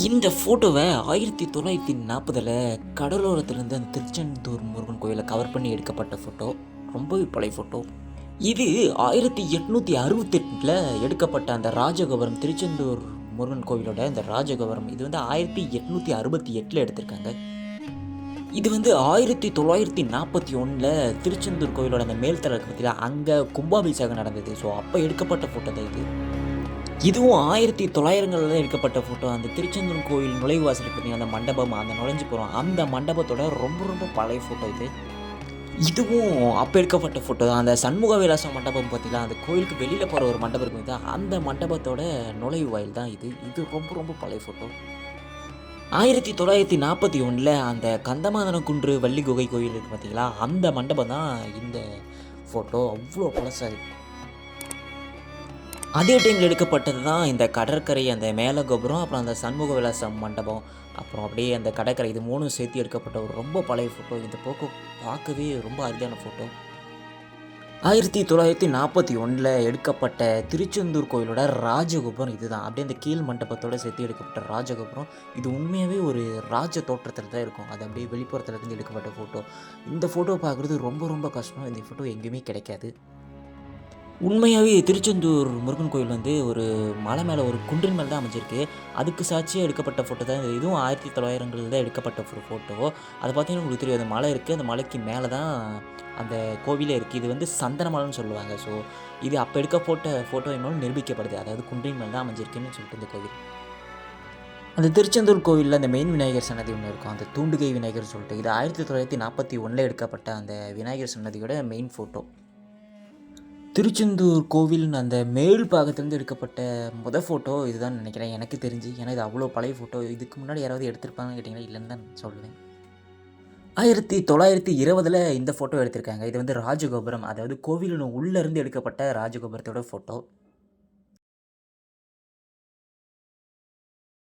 இந்த ஃபோட்டோவை ஆயிரத்தி தொள்ளாயிரத்தி நாற்பதில் கடலோரத்துலேருந்து அந்த திருச்செந்தூர் முருகன் கோயிலை கவர் பண்ணி எடுக்கப்பட்ட ஃபோட்டோ ரொம்பவே பழைய ஃபோட்டோ இது ஆயிரத்தி எட்நூற்றி அறுபத்தெட்டில் எடுக்கப்பட்ட அந்த ராஜகோபுரம் திருச்செந்தூர் முருகன் கோவிலோட இந்த ராஜகோபுரம் இது வந்து ஆயிரத்தி எட்நூற்றி அறுபத்தி எட்டில் எடுத்திருக்காங்க. இது வந்து ஆயிரத்தி தொள்ளாயிரத்தி நாற்பத்தி ஒன்றில் திருச்செந்தூர் கோவிலோட அந்த மேல்தளக்கு அங்கே கும்பாபிஷேகம் நடந்தது. ஸோ அப்போ எடுக்கப்பட்ட ஃபோட்டோ தான் இது. இதுவும் ஆயிரத்தி தொள்ளாயிரங்களில் எடுக்கப்பட்ட ஃபோட்டோ அந்த திருச்செந்தூர் கோயில் நுழைவாசல் பார்த்தீங்கன்னா அந்த மண்டபம் அந்த நுழைஞ்சு போகிறோம் அந்த மண்டபத்தோட ரொம்ப ரொம்ப பழைய ஃபோட்டோ இது. இதுவும் அப்போ எடுக்கப்பட்ட ஃபோட்டோ தான். அந்த சண்முக விலாசம் மண்டபம் பார்த்தீங்களா? அந்த கோயிலுக்கு வெளியில் போகிற ஒரு மண்டபம் இருக்கும் அந்த மண்டபத்தோட நுழைவு வாயில் தான் இது. இது ரொம்ப ரொம்ப பழைய ஃபோட்டோ ஆயிரத்தி தொள்ளாயிரத்தி நாற்பத்தி ஒன்றில் அந்த கந்தமாதன குன்று வள்ளி குகை கோயில் இருக்குது பார்த்தீங்களா? அந்த மண்டபம் தான் இந்த ஃபோட்டோ அவ்வளோ பழசாக இருக்குது அதே டைமில் எடுக்கப்பட்டது தான் இந்த கடற்கரை அந்த மேல கோபுரம் அப்புறம் அந்த சண்முக விலாசம் மண்டபம் அப்புறம் அப்படியே அந்த கடற்கரை இது மூணும் சேர்த்து எடுக்கப்பட்ட ஒரு ரொம்ப பழைய ஃபோட்டோ இந்த போக்கு பார்க்கவே ரொம்ப அரிதான ஃபோட்டோ ஆயிரத்தி தொள்ளாயிரத்தி நாற்பத்தி ஒன்றில் எடுக்கப்பட்ட திருச்செந்தூர் கோயிலோட ராஜகோபுரம் இதுதான். அப்படியே அந்த கீழ் மண்டபத்தோட சேர்த்து எடுக்கப்பட்ட ராஜகோபுரம். இது உண்மையாகவே ஒரு ராஜ தோற்றத்தில் தான் இருக்கும். அது அப்படியே வெளிப்புறத்தில் இருந்து எடுக்கப்பட்ட ஃபோட்டோ இந்த ஃபோட்டோ பார்க்குறது ரொம்ப ரொம்ப கஷ்டம். இந்த ஃபோட்டோ எங்கேயுமே கிடைக்காது. உண்மையாகவே திருச்செந்தூர் முருகன் கோயில் வந்து ஒரு மலை மேலே ஒரு குன்றின் மேலே தான் அமைஞ்சிருக்கு. அதுக்கு சாட்சியாக எடுக்கப்பட்ட ஃபோட்டோ தான் இது. இதுவும் ஆயிரத்தி தொள்ளாயிரங்களில் தான் எடுக்கப்பட்ட ஒரு ஃபோட்டோ அதை பார்த்தீங்கன்னா உங்களுக்கு தெரியும். அந்த மலை இருக்குது அந்த மலைக்கு மேலே தான் அந்த கோவிலே இருக்குது இது வந்து சந்தன மலைன்னு சொல்லுவாங்க. ஸோ இது அப்போ எடுக்க போட்ட ஃபோட்டோ மூலம் நிரூபிக்கப்படுது. அதாவது குன்றின் மேலே தான் அமைஞ்சிருக்குன்னு சொல்லிட்டு இந்த கோவில். அந்த திருச்செந்தூர் கோவிலில் அந்த மெயின் விநாயகர் சன்னதி ஒன்று இருக்கும். அந்த தூண்டுகை விநாயகர் சொல்லிட்டு. இது ஆயிரத்தி தொள்ளாயிரத்தி நாற்பத்தி ஒன்றில் எடுக்கப்பட்ட அந்த விநாயகர் சன்னதியோட மெயின் ஃபோட்டோ திருச்செந்தூர் கோவிலின் அந்த மேல் பாகத்துலேருந்து எடுக்கப்பட்ட முத ஃபோட்டோ இதுதான் நினைக்கிறேன். எனக்கு தெரிஞ்சு. ஏன்னா இது அவ்வளோ பழைய ஃபோட்டோ இதுக்கு முன்னாடி யாராவது எடுத்திருப்பாங்கன்னு கேட்டிங்கன்னா இல்லைன்னு தான் சொல்லுவேன். ஆயிரத்தி தொள்ளாயிரத்தி இருபதில் இந்த ஃபோட்டோ எடுத்திருக்காங்க. இது வந்து ராஜகோபுரம் அதாவது கோவிலின் உள்ளேருந்து எடுக்கப்பட்ட ராஜகோபுரத்தோட ஃபோட்டோ